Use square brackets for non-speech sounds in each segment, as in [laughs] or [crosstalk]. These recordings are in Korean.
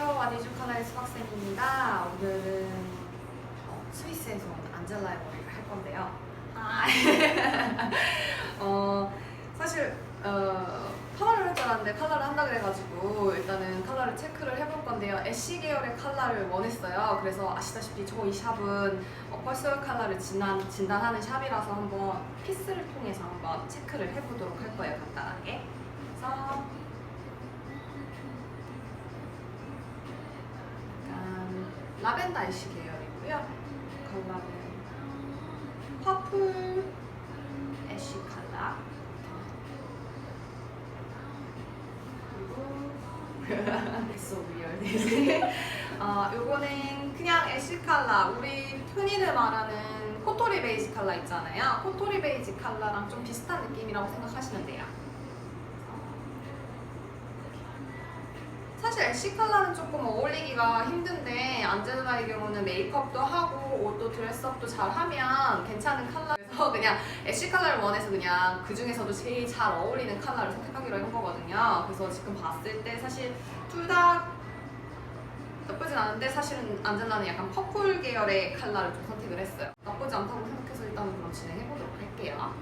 안희준 카나의 수박쌤입니다. 오늘은 어, 스위스에서 온 안젤라의 머리를 할 건데요. 아, [laughs] 어, 사실 어, 컬러를 할 줄 알았는데 컬러를 한다 그래가지고 일단은 컬러를 체크를 해볼 건데요. 애쉬 계열의 컬러를 원했어요. 그래서 아시다시피 저희 샵은 어, 퍼스널 컬러를 진단, 진단하는 샵이라서 한번 피스를 통해서 한번 체크를 해보도록 할 거예요. 간단하게. 그래서 라벤더 애쉬 계열이고요. 컬러는 퍼플 애쉬 컬러. 그리고 [laughs] so weird. [laughs] 어, 요거는 그냥 애쉬 컬러. 우리 흔히들 말하는 코토리 베이지 컬러 있잖아요. 코토리 베이지 컬러랑 좀 비슷한 느낌이라고 생각하시면 돼요. 사실 애쉬 컬러는 조금 어울리기가 힘든데 안젤라의 경우는 메이크업도 하고 옷도 드레스업도 잘 하면 괜찮은 컬러여서 그냥 애쉬 컬러를 원해서 그냥 그 중에서도 제일 잘 어울리는 컬러를 선택하기로 한 거거든요. 그래서 지금 봤을 때 사실 둘 다 나쁘진 않은데 사실은 안젤라는 약간 퍼플 계열의 컬러를 좀 선택을 했어요. 나쁘지 않다고 생각해서 일단은 그럼 진행해 보도록 할게요.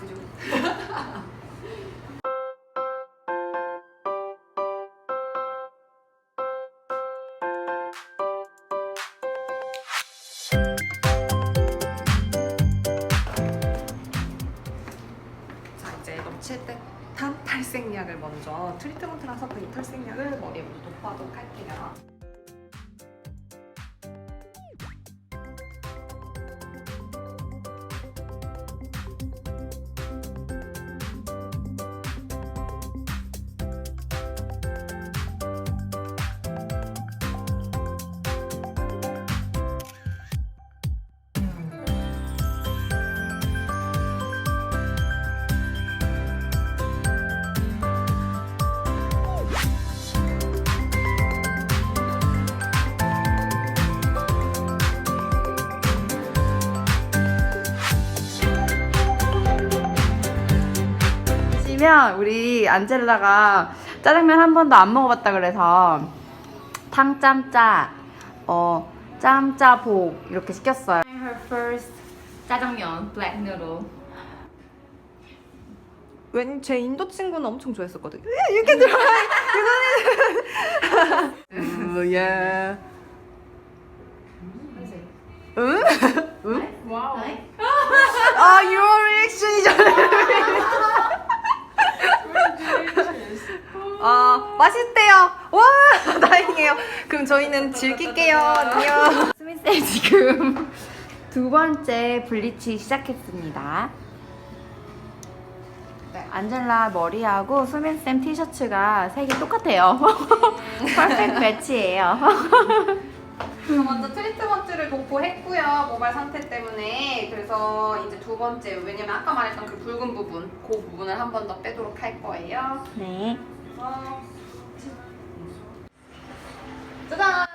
그죠? [laughs] 이제 넘칠 듯한 탈색약을 먼저 트리트먼트라서 그 탈색약을 머리에 먼저 도포하도록 할게요. 시면 우리 안젤라가 짜장면 한 번도 안 먹어봤다 그래서 탕짬짜 어 짬짜복 이렇게 시켰어요. her first 짜장면 black noodle. 왠제 인도 친구는 엄청 좋아했었거든요. 이렇게 들어. [laughs] 예. 응? 와우. 아 your reaction이 전에. 아 맛있대요. 와 [laughs] 다행이에요. 그럼 저희는 즐길게요. 안녕. 스미쌤 지금 두 번째 블리치 시작했습니다. 네. 안젤라 머리하고 수민 쌤 티셔츠가 색이 똑같아요. [laughs] 퍼펙트 매치예요. 저 먼저 트리트먼트를 도포했고요. 모발 상태 때문에. 그래서 이제 두 번째, 왜냐면 아까 말했던 그 붉은 부분, 그 부분을 한 번 더 빼도록 할 거예요. 네. 그래서 짜잔! 이